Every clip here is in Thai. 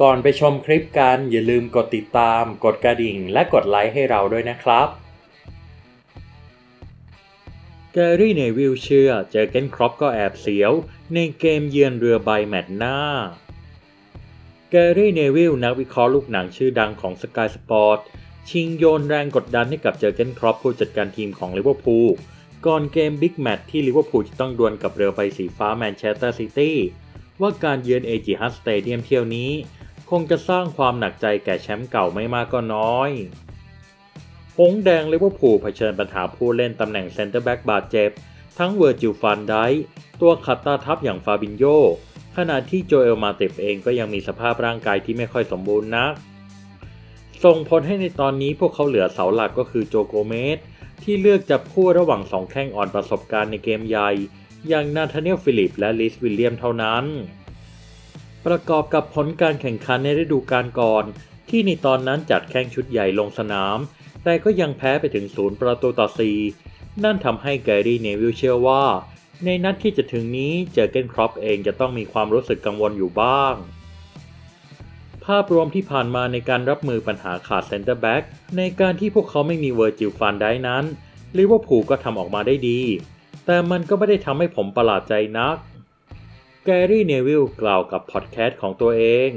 ก่อนไปชมคลิปกันอย่าลืมกดติดตาม กดกระดิ่ง และกดไลค์ให้เราด้วยนะครับแกรี่เนวิลเชื่อเจอเกนครอปก็แอบเสียว ในเกมเยือนเรือใบแมตช์หน้าแกรี่เนวิลนักวิเคราะห์ลูกหนังชื่อดังของสกายสปอร์ตชิงโยนแรงกดดันให้กับเจอเกนครอปผู้จัดการทีมของลิเวอร์พูลก่อนเกมบิ๊กแมตช์ที่ลิเวอร์พูลจะต้องดวลกับเรือใบสีฟ้าแมนเชสเตอร์ซิตี้ว่าการเยือนเอจิฮัสสเตเดียมเที่ยวนี้ คงจะสร้างความหนักใจแก่แชมป์เก่าไม่มากก็น้อย หงแดงลิเวอร์พูลเผชิญปัญหาผู้เล่นตำแหน่งเซนเตอร์แบ็กบาดเจ็บ ทั้งเวอร์จิลฟันไดตัวขัดตาทับอย่างฟาบินโยขณะที่โจเอลมาเตฟเองก็ยังมีสภาพร่างกายที่ไม่ค่อยสมบูรณ์นัก ส่งผลให้ในตอนนี้พวกเขาเหลือเสาหลักก็คือโจโกเมสที่เลือกจับคู่ระหว่างสองแข้งอ่อนประสบการณ์ในเกมใหญ่ อย่างนาธาเนีลฟิลิปและลิสวิลเลียมเท่านั้น ประกอบกับผลการแข่งขันในฤดูกาลก่อน ที่ในตอนนั้นจัดแข่งชุดใหญ่ลงสนาม แต่ก็ยังแพ้ไปถึงศูนย์ประตูต่อ4นั่นทำให้แกรี่เนวิลเชื่อว่า ในนัดที่จะถึงนี้เจอเกนครอปเองจะต้องมีความรู้สึกกังวลอยู่บ้าง ภาพรวมที่ผ่านมาในการรับมือปัญหาขาดเซนเตอร์แบ็กในการที่พวกเขาไม่มีเวอร์จิลฟันได้นั้นลิเวอร์พูลก็ทำออกมาได้ดี แต่มันก็ไม่ได้ทำให้ผมประหลาดใจนัก แกรี่เนวิลกล่าวกับพอดแคสต์ของตัวเอง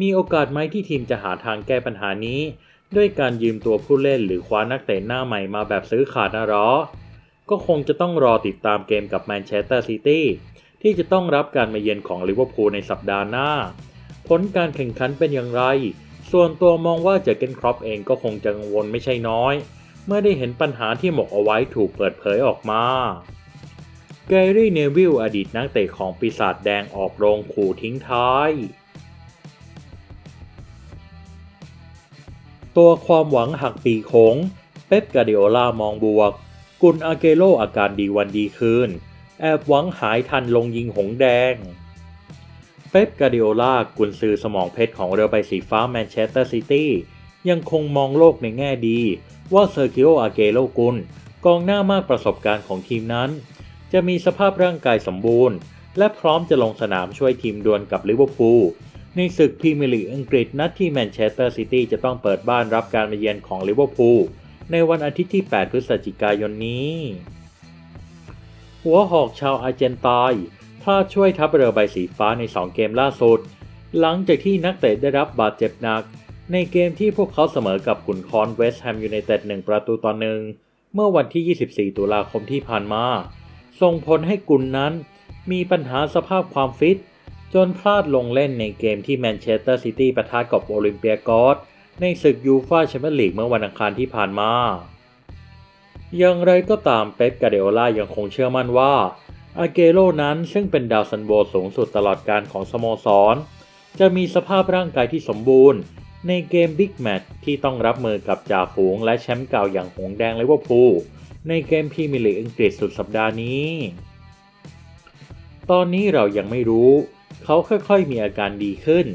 มีโอกาสไหมที่ทีมจะหาทางแก้ปัญหานี้ ด้วยการยืมตัวผู้เล่นหรือคว้านักเตะหน้าใหม่มาแบบซื้อขาดนะหรอ ก็คงจะต้องรอติดตามเกมกับแมนเชสเตอร์ซิตี้ที่จะต้องรับการมาเยือนของลิเวอร์พูลในสัปดาห์หน้า ผลการแข่งขันเป็นอย่างไร ส่วนตัวมองว่าเจอเกนครอปเองก็คงจะกังวลไม่ใช่น้อย เมื่อได้เห็นปัญหาที่หมกเอาไว้ถูกเปิดเผยออกมา แกรี่เนวิลอดีตนักเตะของปีศาจแดงออกโรงขู่ทิ้งท้าย ตัวความหวังหักปีโค้ง เป๊ปกาเดโอลามองบวก กุนอาเกโลอาการดีวันดีคืน แอบหวังหายทันลงยิงหงแดง เป๊ปกาเดโอลากุนซือสมองเพชรของเรือใบสีฟ้าแมนเชสเตอร์ซิตี้ยังคงมองโลกในแง่ดี ว่าเซอร์กิโออาเกโลกุนกองหน้ามากประสบการณ์ของทีมนั้น จะมีสภาพร่างกายสมบูรณ์ และพร้อมจะลงสนามช่วยทีมดวลกับลิเวอร์พูลในศึกพรีเมียร์ลีกอังกฤษนัดที่แมนเชสเตอร์ซิตี้จะต้องเปิดบ้านรับการมาเยือนของลิเวอร์พูลในวันอาทิตย์ที่ 8 พฤศจิกายนนี้ หัวหอกชาวอาร์เจนตายพลาดช่วยทัพเรือใบสีฟ้าใน 2 เกมล่าสุด หลังจากที่นักเตะได้รับบาดเจ็บหนัก ในเกมที่พวกเขาเสมอกับขุนคอนเวสต์แฮมยูไนเต็ด1ประตูต่อหนึ่งเมื่อวันที่ 24 ตุลาคมที่ผ่านมา ส่งผลให้กุนนั้น มีปัญหาสภาพความฟิต จนพลาดลงเล่นในเกมที่แมนเชสเตอร์ซิตี้ปะทะกับโอลิมเปียกอสในศึกยูฟ่าแชมเปี้ยนลีกเมื่อวันอังคารที่ผ่านมา อย่างไรก็ตามเป๊ปกาเดโอลายังคงเชื่อมั่นว่าอาเกโรนั้นซึ่งเป็นดาวซันโบสูงสุดตลอดการของสโมสร จะมีสภาพร่างกายที่สมบูรณ์ ในเกมบิ๊กแมตช์ที่ต้องรับมือกับจ่าฝูงและแชมป์เก่าอย่างหงแดงลิเวอร์พูล ในเกมพรีเมียร์ลีกอังกฤษสุดสัปดาห์นี้ ตอนนี้เรายังไม่รู้ เขาค่อยๆมีอาการดีขึ้น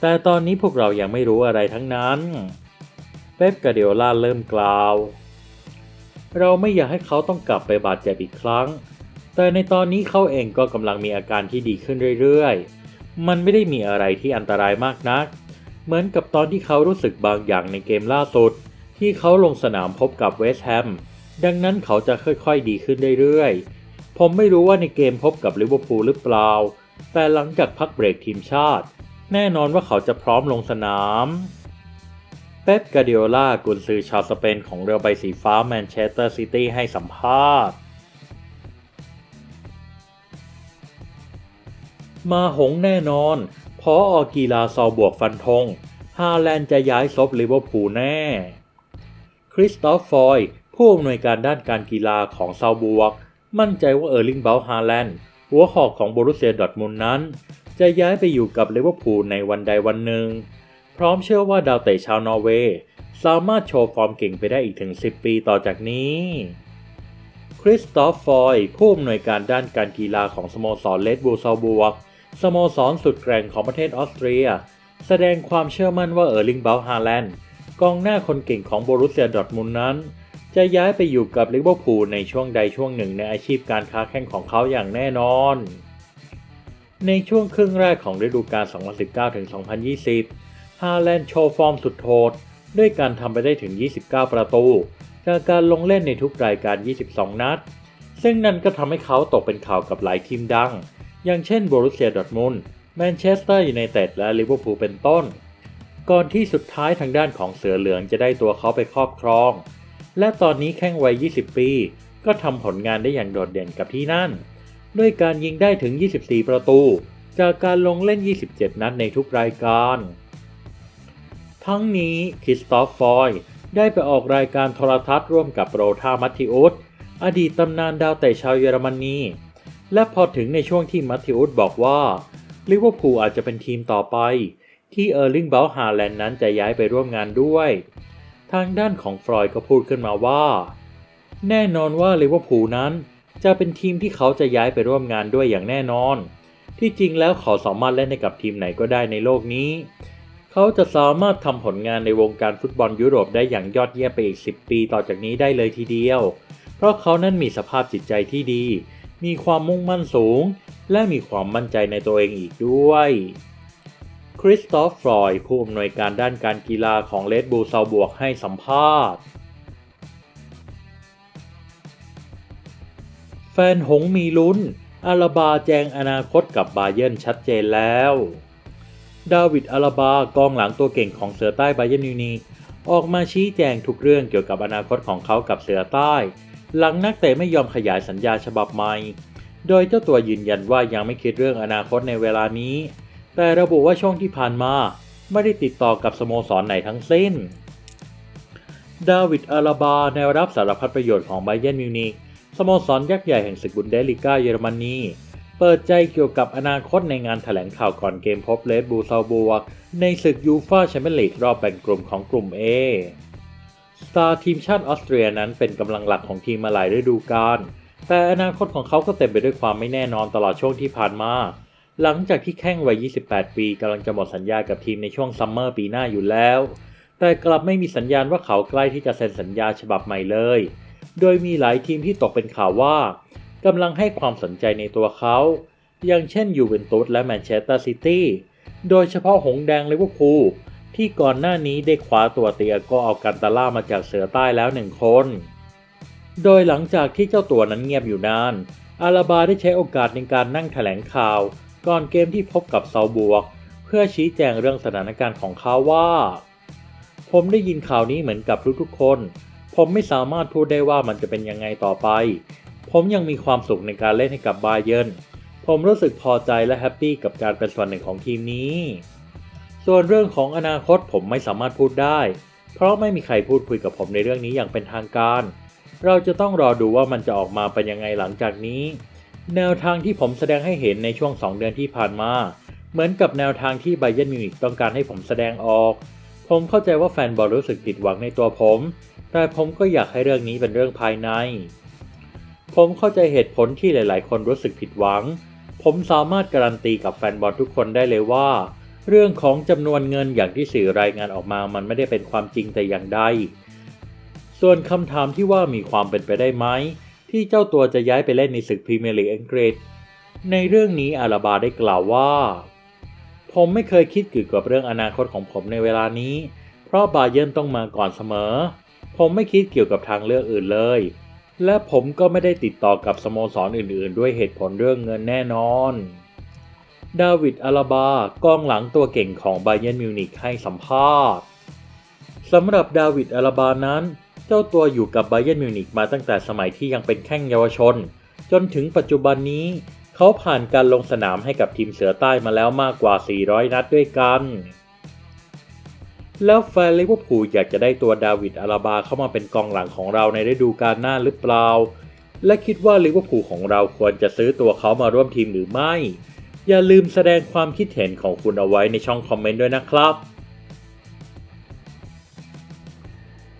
แต่ตอนนี้พวกเรายังไม่รู้อะไรทั้งนั้น เป๊ปกาเดโอลาเริ่มกล่าว เราไม่อยากให้เขาต้องกลับไปบาดเจ็บอีกครั้ง แต่ในตอนนี้เขาเองก็กำลังมีอาการที่ดีขึ้นเรื่อยๆ มันไม่ได้มีอะไรที่อันตรายมากนัก เหมือนกับตอนที่เขารู้สึกบางอย่างในเกมล่าสุด ที่เขาลงสนามพบกับเวสต์แฮม ดังนั้นเขาจะค่อยๆดีขึ้นเรื่อยๆ ผมไม่รู้ว่าในเกมพบกับลิเวอร์พูลหรือเปล่า แต่หลังจากพักเบรกทีมชาติ แน่นอนว่าเขาจะพร้อมลงสนามเป๊ปกาเดโอลากุนซือชาวสเปนของเรือใบสีฟ้าแมนเชสเตอร์ซิตี้ให้สัมภาษณ์ มาหงแน่นอนพออกีฬาซอบวกฟันธงฮาแลนด์จะย้ายซบลิเวอร์พูลแน่ คริสตอฟฟอย ผู้อำนวยการด้านการกีฬาของซาวบวก มั่นใจว่าเออร์ลิงเบลฮาแลนด์หัวหอกของโบรุเซียดอร์ทมุนนั้น จะย้ายไปอยู่กับลิเวอร์พูลในวันใดวันหนึ่ง พร้อมเชื่อว่าดาวเตะชาวนอร์เวย์สามารถโชว์ฟอร์มเก่งไปได้อีกถึง 10 ปีต่อจากนี้คริสตอฟฟอยผู้อำนวยการด้านการกีฬาของสโมสรเลดบูลซาบวก สโมสรสุดแกร่งของประเทศออสเตรีย แสดงความเชื่อมั่นว่าเออร์ลิงเบลฮาแลนด์กองหน้าคนเก่งของโบรุเซียดอร์ทมุนนั้น จะย้ายไปอยู่กับลิเวอร์พูลในช่วงใดช่วงหนึ่งในอาชีพการค้าแข่งของเขาอย่างแน่นอน ในช่วงครึ่งแรกของฤดูกาล 2019-2020 ฮาแลนด์โชว์ฟอร์มสุดโหดด้วยการทำไปได้ถึง 29 ประตู จากการลงเล่นในทุกรายการ 22 นัด ซึ่งนั่นก็ทำให้เขาตกเป็นข่าวกับหลายทีมดัง อย่างเช่นโบรุเซียดอร์ทมุนแมนเชสเตอร์ยูไนเต็ดและลิเวอร์พูลเป็นต้น ก่อนที่สุดท้ายทางด้านของเสือเหลืองจะได้ตัวเขาไปครอบครอง และตอนนี้แข้งวัย 20 ปี ก็ทำผลงานได้อย่างโดดเด่นกับที่นั่น ด้วยการยิงได้ถึง 24 ประตู จากการลงเล่น 27 นัดในทุกรายการ ทั้งนี้คริสตอฟฟอยได้ไปออกรายการโทรทัศน์ร่วมกับโรธามัตติอุสอดีตตำนานดาวเตะชาวเยอรมนี และพอถึงในช่วงที่มัตติอุสบอกว่าลิเวอร์พูลอาจจะเป็นทีมต่อไป ที่เออร์ลิงเบลฮาแลนด์นั้นจะย้ายไปร่วมงานด้วย ทางด้านของฟรอยก็พูดขึ้นมาว่า แน่นอนว่าลิเวอร์พูลนั้น จะเป็นทีมที่เขาจะย้ายไปร่วมงานด้วยอย่างแน่นอน ที่จริงแล้วเขาสามารถเล่นให้กับทีมไหนก็ได้ในโลกนี้ เขาจะสามารถทำผลงานในวงการฟุตบอลยุโรปได้อย่างยอดเยี่ยมไปอีก 10 ปีต่อจากนี้ได้เลยทีเดียว เพราะเขานั้นมีสภาพจิตใจที่ดี มีความมุ่งมั่นสูง และมีความมั่นใจในตัวเองอีกด้วย คริสตอฟฟรอยผู้อำนวยการด้านการกีฬาของเลดบูลซาบวกให้สัมภาษณ์ แฟนหงมีลุ้น อาราบาแจงอนาคตกับบาเยิร์นชัดเจนแล้ว ดาวิดอาราบากองหลังตัวเก่งของเสือใต้บาเยิร์นมิวนิกออกมาชี้แจงทุกเรื่องเกี่ยวกับอนาคตของเขากับเสือใต้ หลังนักเตะไม่ยอมขยายสัญญาฉบับใหม่ โดยเจ้าตัวยืนยันว่ายังไม่คิดเรื่องอนาคตในเวลานี้ แต่ระบุว่าช่วงที่ผ่านมาไม่ได้ติดต่อกับสโมสรไหนทั้งสิ้น ดาวิดอาราบาแนวรับสารพัดประโยชน์ของไบเยนมิวนิกสโมสรยักษ์ใหญ่แห่งศึกบุนเดสลิก้าเยอรมนีเปิดใจเกี่ยวกับอนาคตในงานแถลงข่าวก่อนเกมพบเลดบูซาบวก ในศึกยูฟาแชมเปี้ยนลีกรอบแบ่งกลุ่มของกลุ่ม A สตาร์ทีมชาติออสเตรียนั้นเป็นกำลังหลักของทีมมาหลายฤดูกาลแต่อนาคตของเขาก็เต็มไปด้วยความไม่แน่นอนตลอดช่วงที่ผ่านมา หลังจากที่แข้งวัย 28 ปีกำลังจะหมดสัญญากับทีมในช่วงซัมเมอร์ปีหน้าอยู่แล้ว แต่กลับไม่มีสัญญาณว่าเขาใกล้ที่จะเซ็นสัญญาฉบับใหม่เลย โดยมีหลายทีมที่ตกเป็นข่าวว่ากำลังให้ความสนใจในตัวเขา อย่างเช่นยูเวนตุสและแมนเชสเตอร์ซิตี้ โดยเฉพาะหงแดงลิเวอร์พูลที่ก่อนหน้านี้ได้คว้าตัวเตียโกเอากันตาล่ามาจากเสือใต้แล้วหนึ่งคน โดยหลังจากที่เจ้าตัวนั้นเงียบอยู่นาน อาราบาได้ใช้โอกาสในการนั่งแถลงข่าว ก่อนเกมที่พบกับเซาบวก เพื่อชี้แจงเรื่องสถานการณ์ของเขาว่า ผมได้ยินข่าวนี้เหมือนกับทุกๆคน ผมไม่สามารถพูดได้ว่ามันจะเป็นยังไงต่อไป ผมยังมีความสุขในการเล่นให้กับบาเยินผมรู้สึกพอใจและแฮปปี้กับการเป็นส่วนหนึ่งของทีมนี้ ส่วนเรื่องของอนาคตผมไม่สามารถพูดได้ เพราะไม่มีใครพูดคุยกับผมในเรื่องนี้อย่างเป็นทางการ เราจะต้องรอดูว่ามันจะออกมาเป็นยังไงหลังจากนี้ แนวทางที่ผมแสดงให้เห็นในช่วง 2 เดือนที่ผ่านมา เหมือนกับแนวทางที่ไบเยนมิวนิกต้องการให้ผมแสดงออก ผมเข้าใจว่าแฟนบอลรู้สึกผิดหวังในตัวผม แต่ผมก็อยากให้เรื่องนี้เป็นเรื่องภายใน ผมเข้าใจเหตุผลที่หลาย ๆ คนรู้สึกผิดหวัง ผมสามารถการันตีกับแฟนบอลทุกคนได้เลยว่า เรื่องของจำนวนเงินอย่างที่สื่อรายงานออกมามันไม่ได้เป็นความจริงแต่อย่างใด ส่วนคำถามที่ว่ามีความเป็นไปได้ไหม ที่เจ้าตัวจะย้ายไปเล่นในศึกพรีเมียร์ลีกอังกฤษ ในเรื่องนี้อาราบาได้กล่าวว่า ผมไม่เคยคิดเกี่ยวกับเรื่องอนาคตของผมในเวลานี้ เพราะบาเยิร์นต้องมาก่อนเสมอ ผมไม่คิดเกี่ยวกับทางเลือกอื่นเลย และผมก็ไม่ได้ติดต่อกับสโมสรอื่น ๆ ด้วยเหตุผลเรื่องเงินแน่นอนดาวิดอาราบากองหลังตัวเก่งของไบเยนมิวนิกให้สัมภาษณ์สำหรับดาวิดอาราบานั้น เจ้าตัวอยู่กับไบเยนมิวนิกมาตั้งแต่สมัยที่ยังเป็นแข้งเยาวชน จนถึงปัจจุบันนี้ เขาผ่านการลงสนามให้กับทีมเสือใต้มาแล้วมากกว่า 400 นัดด้วยกัน แล้วแฟนลิเวอร์พูลอยากจะได้ตัวดาวิดอาราบาเข้ามาเป็นกองหลังของเราในฤดูกาลหน้าหรือเปล่า และคิดว่าลิเวอร์พูลของเราควรจะซื้อตัวเขามาร่วมทีมหรือไม่ อย่าลืมแสดงความคิดเห็นของคุณเอาไว้ในช่องคอมเมนต์ด้วยนะครับ